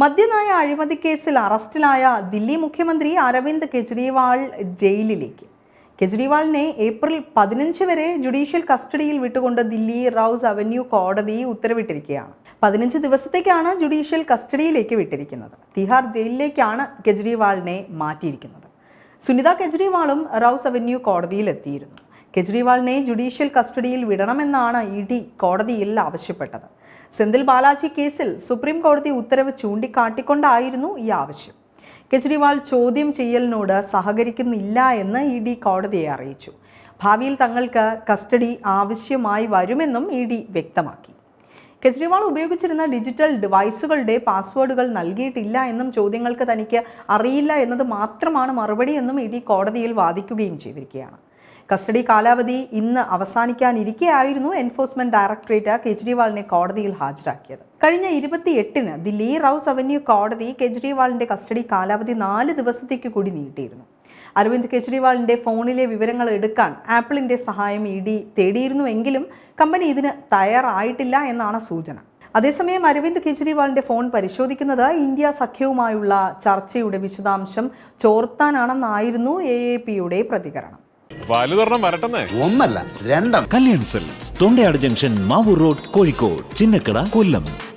മദ്യനയ അഴിമതി കേസിൽ അറസ്റ്റിലായ ദില്ലി മുഖ്യമന്ത്രി അരവിന്ദ് കെജ്രിവാൾ ജയിലിലേക്ക്. കെജ്രിവാളിനെ ഏപ്രിൽ പതിനഞ്ച് വരെ ജുഡീഷ്യൽ കസ്റ്റഡിയിൽ വിട്ടുകൊണ്ട് ദില്ലി റൌസ് അവന്യൂ കോടതി ഉത്തരവിട്ടിരിക്കുകയാണ്. പതിനഞ്ച് ദിവസത്തേക്കാണ് ജുഡീഷ്യൽ കസ്റ്റഡിയിലേക്ക് വിട്ടിരിക്കുന്നത്. തിഹാർ ജയിലിലേക്കാണ് കെജ്രിവാളിനെ മാറ്റിയിരിക്കുന്നത്. സുനിത കെജ്രിവാളും റൌസ് അവന്യൂ കോടതിയിൽ എത്തിയിരുന്നു കെജ്രിവാളിനെ ജുഡീഷ്യൽ കസ്റ്റഡിയിൽ വിടണമെന്നാണ് ഇ ഡി കോടതിയിൽ ആവശ്യപ്പെട്ടത്. സെന്തിൽ ബാലാജി കേസിൽ സുപ്രീം കോടതി ഉത്തരവ് ചൂണ്ടിക്കാട്ടിക്കൊണ്ടായിരുന്നു ഈ ആവശ്യം. കെജ്രിവാൾ ചോദ്യം ചെയ്യലിനോട് സഹകരിക്കുന്നില്ല എന്ന് ഇ ഡി കോടതിയെ അറിയിച്ചു. ഭാവിയിൽ തങ്ങൾക്ക് കസ്റ്റഡി ആവശ്യമായി വരുമെന്നും ഇ ഡി വ്യക്തമാക്കി. കെജ്രിവാൾ ഉപയോഗിച്ചിരുന്ന ഡിജിറ്റൽ ഡിവൈസുകളുടെ പാസ്വേഡുകൾ നൽകിയിട്ടില്ല എന്നും ചോദ്യങ്ങൾക്ക് തനിക്ക് അറിയില്ല എന്നത് മാത്രമാണ് മറുപടി എന്നും ഇ ഡി കോടതിയിൽ വാദിക്കുകയും ചെയ്തിരിക്കുകയാണ്. കസ്റ്റഡി കാലാവധി ഇന്ന് അവസാനിക്കാനിരിക്കെയായിരുന്നു എൻഫോഴ്സ്മെന്റ് ഡയറക്ടറേറ്റ് കെജ്രിവാളിനെ കോടതിയിൽ ഹാജരാക്കിയത്. കഴിഞ്ഞ ഇരുപത്തിയെട്ടിന് ദില്ലി റൌസ് അവന്യൂ കോടതി കെജ്രിവാളിന്റെ കസ്റ്റഡി കാലാവധി നാല് ദിവസത്തേക്ക് കൂടി നീട്ടിയിരുന്നു. അരവിന്ദ് കെജ്രിവാളിന്റെ ഫോണിലെ വിവരങ്ങൾ എടുക്കാൻ ആപ്പിളിന്റെ സഹായം ഇ ഡി തേടിയിരുന്നുവെങ്കിലും കമ്പനി ഇതിന് തയ്യാറായിട്ടില്ല എന്നാണ് സൂചന. അതേസമയം അരവിന്ദ് കെജ്രിവാളിന്റെ ഫോൺ പരിശോധിക്കുന്നത് ഇന്ത്യ സഖ്യവുമായുള്ള ചർച്ചയുടെ വിശദാംശം ചോർത്താനാണെന്നായിരുന്നു എ എ പിയുടെ പ്രതികരണം. വലുതൊരെണ്ണം വരട്ടെന്നേ. ഒന്നല്ല രണ്ടെണ്ണം. Kalyan silks Thondayad junction Mavoor road Kozhikode Chinnakada Kollam.